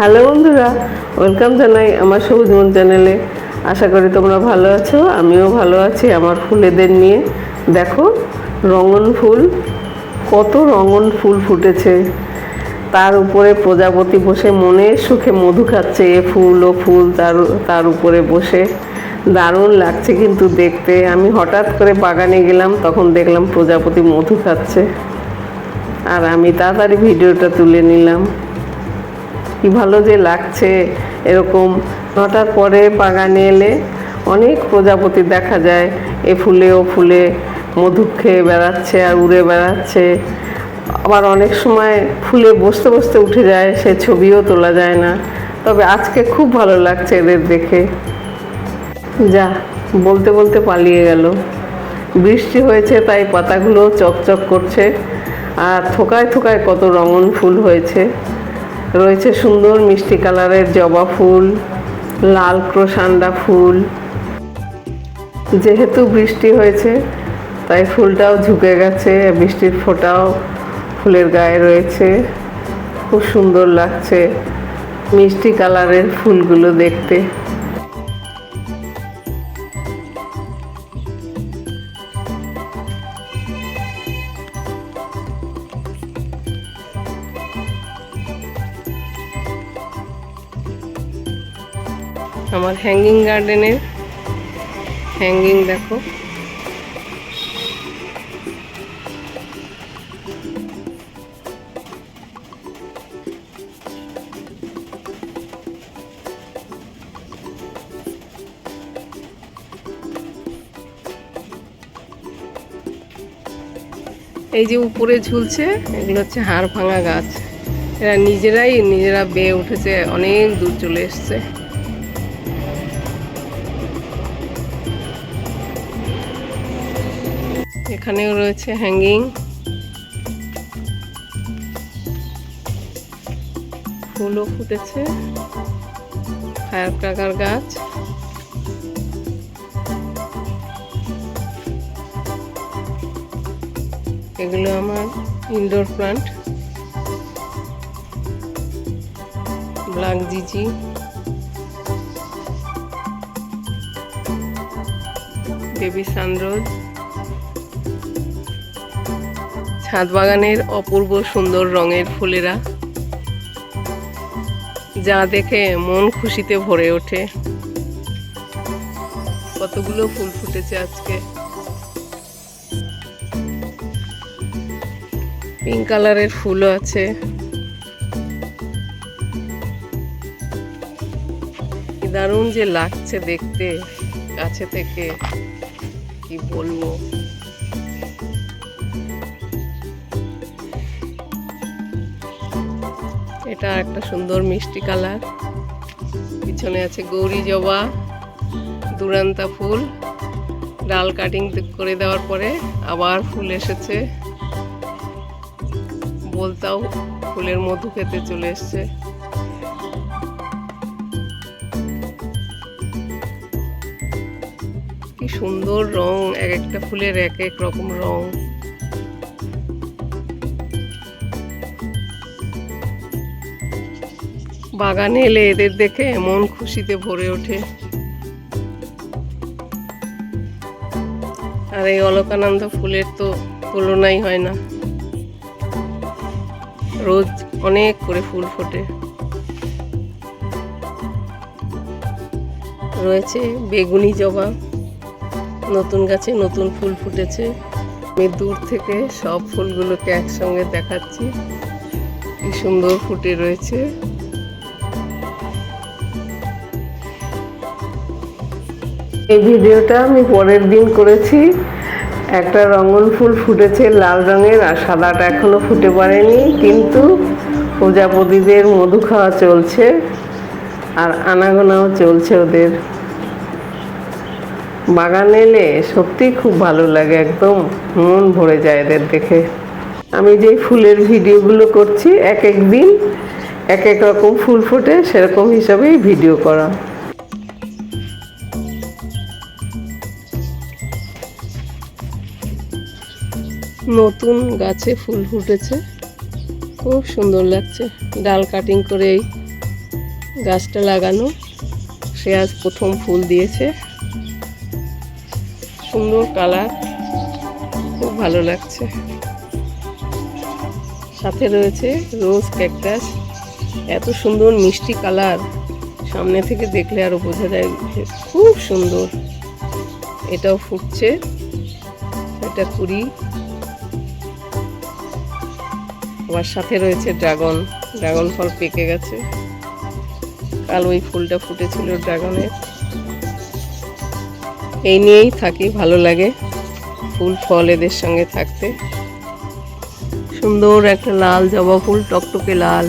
Hello বন্ধুরা, welcome জানাই আমার সবুজ মন চ্যানেলে। আশা করি তোমরা ভালো আছো, আমিও ভালো আছি আমার ফুলেদের নিয়ে। দেখো, রঙন ফুল, কত রঙন ফুল ফুটেছে। তার উপরে প্রজাপতি বসে মনের সুখে মধু খাচ্ছে এ ফুল, ও ফুল তার তার উপরে বসে। দারুণ লাগছে কিন্তু দেখতে। আমি হঠাৎ করে বাগানে গেলাম, তখন দেখলাম প্রজাপতি মধু খাচ্ছে। আর আমি তাড়াতাড়ি ভিডিওটা তুলে নিলাম। কি ভালো যে লাগছে এরকম। নটার পরে বাগানে এলে অনেক প্রজাপতি দেখা যায়। এ ফুলে, ও ফুলে মধু খেয়ে বেড়াচ্ছে আর উড়ে বেড়াচ্ছে। আবার অনেক সময় ফুলে বসতে বসতে উঠে যায়, সে ছবিও তোলা যায় না। তবে আজকে খুব ভালো লাগছে এদের দেখে। যা, বলতে বলতে পালিয়ে গেল। বৃষ্টি হয়েছে, তাই পাতাগুলো চকচক করছে। আর থোকায় থোকায় কত রঙন ফুল হয়েছে। রয়েছে সুন্দর মিষ্টি কালারের জবা ফুল, লাল ক্রোসান্ডা ফুল। যেহেতু বৃষ্টি হয়েছে, তাই ফুলটাও ঝুঁকে গেছে, বৃষ্টির ফোঁটাও ফুলের গায়ে রয়েছে। খুব সুন্দর লাগছে মিষ্টি কালারের ফুলগুলো দেখতে। হ্যাঙ্গিং গার্ডেনের হ্যাঙ্গিং দেখো। এই যে উপরে ঝুলছে, এগুলো হচ্ছে হাড় ভাঙা গাছ। এরা নিজেরাই, নিজেরা বেয়ে উঠেছে, অনেক দূর চলে এসছে। এখানেও রয়েছে হ্যাঙ্গিং ফুলও ফুটেছে। ফায়ার ক্রাকার গাছ। এগুলো আমার ইনডোর প্লান্ট ব্ল্যাক জিজি বেবি সানরোজ ছাদ বাগানের অপূর্ব সুন্দর রঙের ফুলেরা, যা দেখে মন খুশিতে ভরে ওঠে। কতগুলো ফুল ফুটেছে আজকে। পিঙ্ক কালারের ফুলও আছে। দারুণ যে লাগছে দেখতে, কাছে থেকে। কি বলব? এটা একটা সুন্দর মিষ্টি কালার। পিছনে আছে গৌরী জবা, দুরান্তা ফুল। ডাল কাটিং করে দেওয়ার পরে আবার ফুল এসেছে। বলতাও ফুলের মধু খেতে চলে এসছে। কি সুন্দর রং, এক একটা ফুলের এক এক রকম রং। বাগানে এলে এদের দেখে মন খুশিতে ভরে ওঠে। আর এই অলকানন্দ ফুলের তো তুলনাই হয় না। রোজ অনেক করে ফুল ফোটে। রয়েছে বেগুনি জবা। নতুন গাছে নতুন ফুল ফুটেছে। আমি দূর থেকে সব ফুলগুলোকে একসঙ্গে দেখাচ্ছি। কি সুন্দর ফুটে রয়েছে। এই ভিডিওটা আমি পরের দিন করেছি। একটা রঙন ফুল ফুটেছে লাল রঙের আর সাদাটা এখনও ফুটে পারেনি কিন্তু প্রজাপতিদের মধু খাওয়া চলছে আর আনাগোনাও চলছে ওদের। বাগান এলে সত্যি খুব ভালো লাগে একদম, মন ভরে যায় এদের দেখে। আমি যেই ফুলের ভিডিওগুলো করছি, এক এক দিন এক এক রকম ফুল ফোটে, সেরকম হিসাবেই ভিডিও করা। নতুন গাছে ফুল ফুটেছে। খুব সুন্দর লাগছে ডাল কাটিং করে এই গাছটা লাগানো। সে আজ প্রথম ফুল দিয়েছে। সুন্দর কালার, খুব ভালো লাগছে। সাথে রয়েছে রোজ ক্যাকটাস। এত সুন্দর মিষ্টি কালার সামনে থেকে দেখলে আরও বোঝা যায় খুব সুন্দর। এটাও ফুটছে। এটা কুড়ি। আবার সাথে রয়েছে ড্রাগন। ড্রাগন ফল পেকে গেছে। কাল ওই ফুলটা ফুটেছিল ড্রাগনের। এই নিয়েই থাকি, ভালো লাগে ফুল ফল এদের সঙ্গে থাকতে। সুন্দর একটা লাল জবা ফুল, টকটকে লাল।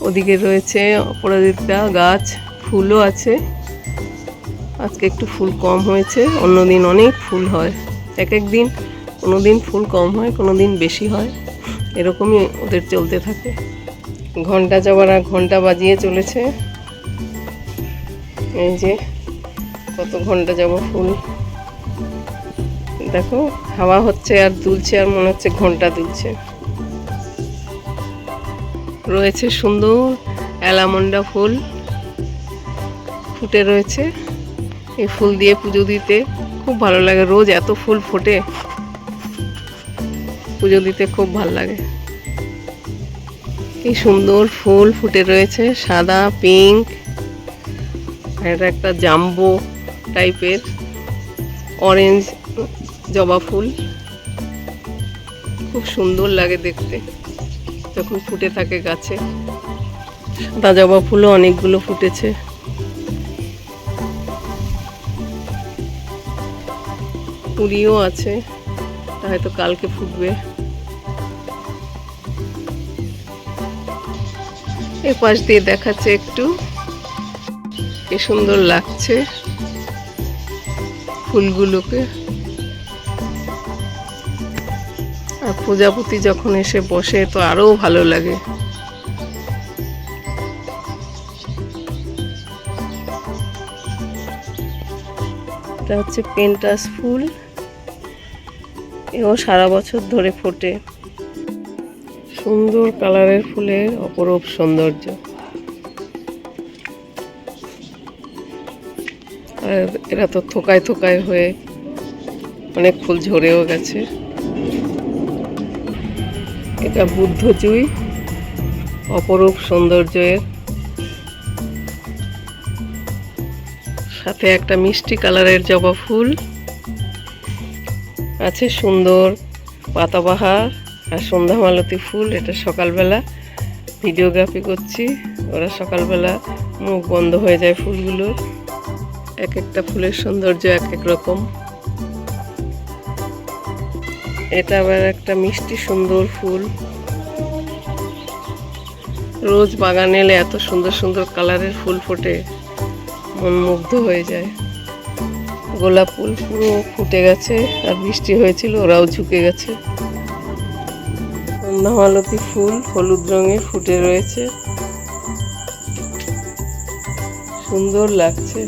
ওদিকে রয়েছে অপরাজিতা গাছ, ফুলও আছে। আজকে একটু ফুল কম হয়েছে, অন্যদিন অনেক ফুল হয়। এক এক দিন কোনো দিন ফুল কম হয় কোনো দিন বেশি হয়। এরকমই ওদের চলতে থাকে। ঘণ্টা জবারা ঘণ্টা বাজিয়ে চলেছে। এই যে কত ঘণ্টা যাব ফুল। দেখো, হাওয়া হচ্ছে আর দুলছে আর মনে হচ্ছে ঘণ্টা দুলছে। রয়েছে সুন্দর অ্যালামন্ডা ফুল। ফুটে রয়েছে। এই ফুল দিয়ে পুজো দিতে খুব ভালো লাগে। রোজ এত ফুল ফোটে। পুজো দিতে খুব ভালো লাগে। কি সুন্দর ফুল ফুটে রয়েছে, সাদা পিঙ্ক এটা একটা জাম্বো টাইপের অরেঞ্জ জবা ফুল। খুব সুন্দর লাগে দেখতে, যখন ফুটে থাকে গাছে। সাদা জবা ফুলও অনেকগুলো ফুটেছে। কুড়িও আছে হয়তো কালকে ফুটবে। এ পাশ দিয়ে দেখাচ্ছে একটু। কি সুন্দর লাগছে ফুলগুলোকে। আর প্রজাপতি যখন এসে বসে, তো আরও ভালো লাগে। এটা হচ্ছে পেন্টাস ফুল। এও সারা বছর ধরে ফোটে। সুন্দর কালারের ফুলের অপরূপ সৌন্দর্য। আর এরা তো থোকায় থোকায় হয়ে অনেক ফুল ঝরেও গেছে। এটা বুদ্ধজুই অপরূপ সৌন্দর্যের। সাথে একটা মিষ্টি কালারের জবা ফুল। আছে সুন্দর পাতাবাহার। আর সন্ধ্যামালতী ফুল, এটা সকালবেলা ভিডিওগ্রাফি করছি। ওরা সকালবেলা মুখ বন্ধ হয়ে যায় ফুলগুলো। এক একটা ফুলের সৌন্দর্য এক এক রকম। এটা আবার একটা মিষ্টি সুন্দর ফুল। রোজ বাগানে এলে এত সুন্দর সুন্দর কালারের ফুল ফোটে, মন মুগ্ধ হয়ে যায়। গোলাপ ফুল পুরো ফুটে গেছে, আর বৃষ্টি হয়েছিল, ওরাও ঝুঁকে গেছে। সন্ধ্যামালতী ফুল হলুদ রঙের ফুটে রয়েছে। সুন্দর লাগছে।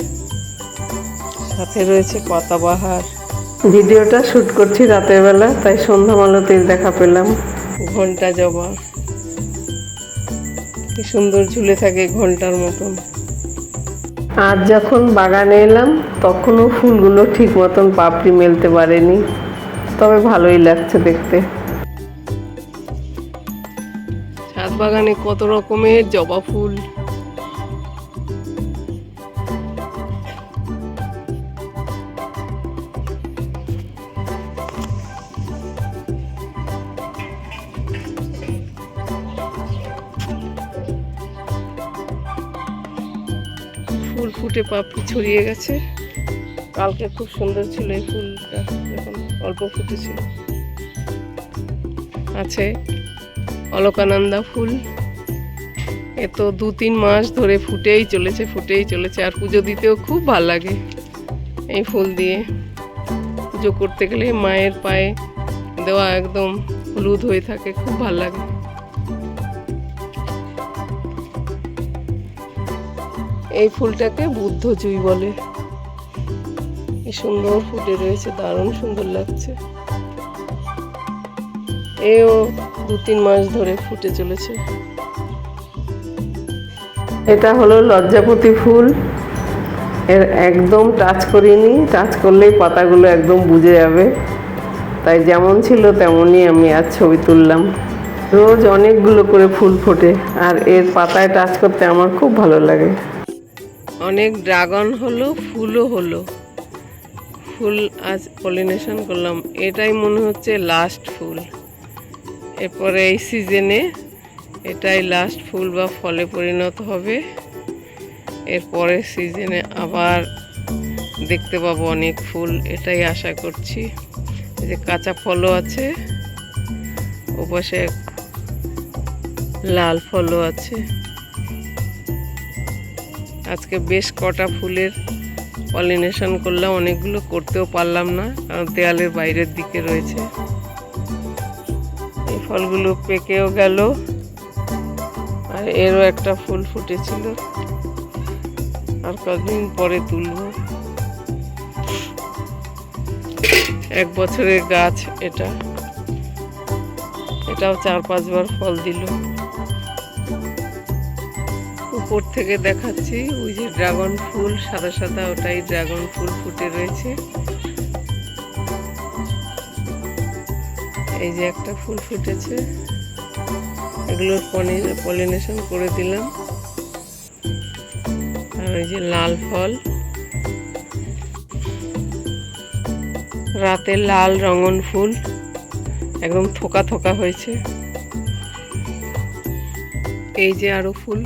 সাথে রয়েছে পাতাবাহার। ভিডিওটা শুট করছি রাতের বেলা তাই সন্ধ্যামালতির দেখা পেলাম। ঘণ্টা জবা। কি সুন্দর ঝুলে থাকে ঘণ্টার মতন। আজ যখন বাগানে এলাম তখনও ফুলগুলো ঠিক মতন পাপড়ি মেলতে পারেনি। তবে ভালোই লাগছে দেখতে। বাগানে কত রকমের জবা ফুল। ফুল ফুটে পাপড়ি ছড়িয়ে গেছে। কালকে খুব সুন্দর ছিল এই ফুলটা যখন অল্প ফুটেছিল আছে। অলকানন্দা ফুল। এ তো দু তিন মাস ধরে ফুটেই চলেছে ফুটেই চলেছে। আর পুজো দিতেও খুব ভালো লাগে এই ফুল দিয়ে। পুজো করতে গেলে মায়ের পায়ে দেওয়া একদম হলুদ হয়ে থাকে, খুব ভালো লাগে। এই ফুলটাকে বুদ্ধ জুই বলে। কি সুন্দর ফুটে রয়েছে, দারুণ সুন্দর লাগছে। এও দু তিন মাস ধরে ফুটে চলেছে। এটা হলো লজ্জাপতি ফুল। এর একদম টাচ করিনি। টাচ করলেই পাতাগুলো একদম বুঝে যাবে। তাই যেমন ছিল তেমনই আমি আজ ছবি তুললাম। রোজ অনেকগুলো করে ফুল ফোটে আর এর পাতায় টাচ করতে আমার খুব ভালো লাগে। অনেক ড্রাগন হলো ফুলও হলো। ফুল আজ পলিনেশন করলাম। এটাই মনে হচ্ছে লাস্ট ফুল। এরপরে এই সিজনে এটাই লাস্ট ফুল বা ফলে পরিণত হবে। এর পরের সিজনে আবার দেখতে পাবো অনেক ফুল, এটাই আশা করছি। যে কাঁচা ফলও আছে, ওপাশে লাল ফলও আছে। আজকে বেশ কটা ফুলের পলিনেশন করলাম, অনেকগুলো করতেও পারলাম না, কারণ দেয়ালের বাইরের দিকে রয়েছে। ফলগুলো পেকেও গেল। আর এরও একটা ফুল ফুটেছিল। আর কদিন পরে তুলব। এক বছরের গাছ এটা। এটাও চার পাঁচবার ফল দিল। উপর থেকে দেখাচ্ছি, ওই যে ড্রাগন ফুল, সাদা সাদা ওটাই ড্রাগন ফুল ফুটে রয়েছে। এই যে একটা ফুল ফুটেছে। এগুলোর পলিনেশন করে দিলাম। আর ওই যে লাল ফল। রাতে লাল রঙন ফুল। একদম থোকা থোকা হয়েছে। এই যে আরও ফুল।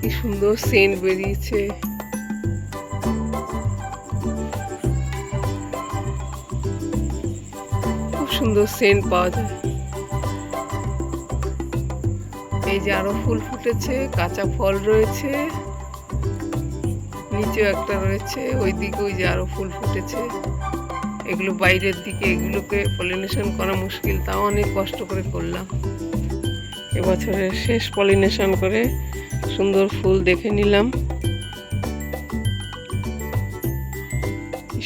কি সুন্দর সেন্ট বেরিয়েছে। সুন্দর সেন্ট পাওয়া যায়। এই যে আরও ফুল ফুটেছে, কাঁচা ফল রয়েছে, নিচেও একটা রয়েছে ওই দিকে ওই যে আরও ফুল ফুটেছে। এগুলো বাইরের দিকে এগুলোকে পলিনেশন করা মুশকিল, তাও অনেক কষ্ট করে করলাম। এবছরের শেষ পলিনেশন করে সুন্দর ফুল দেখে নিলাম।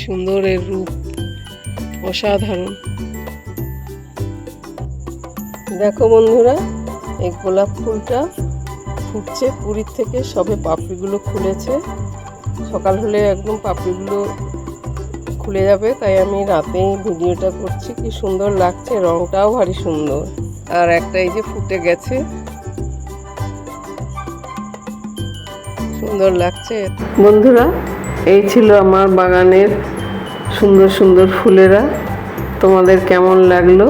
সুন্দর এর রূপ, অসাধারণ। দেখো বন্ধুরা, এই গোলাপ ফুলটা ফুটছে পুরীর থেকে, সবে পাপড়িগুলো খুলেছে। সকাল হলে একদম পাপড়িগুলো খুলে যাবে, তাই আমি রাতেই ভিডিওটা করছি, কি সুন্দর লাগছে, রংটাও ভারী সুন্দর। আর একটা এই যে ফুটে গেছে। সুন্দর লাগছে। বন্ধুরা, এই ছিল আমার বাগানের সুন্দর সুন্দর ফুলেরা। তোমাদের কেমন লাগল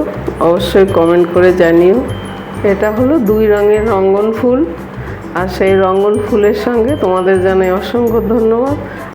অবশ্যই কমেন্ট করে জানিও। এটা হলো দুই রঙের রঙ্গন ফুল, আর সেই রঙ্গন ফুলের সঙ্গে তোমাদের জানাই অসংখ্য ধন্যবাদ।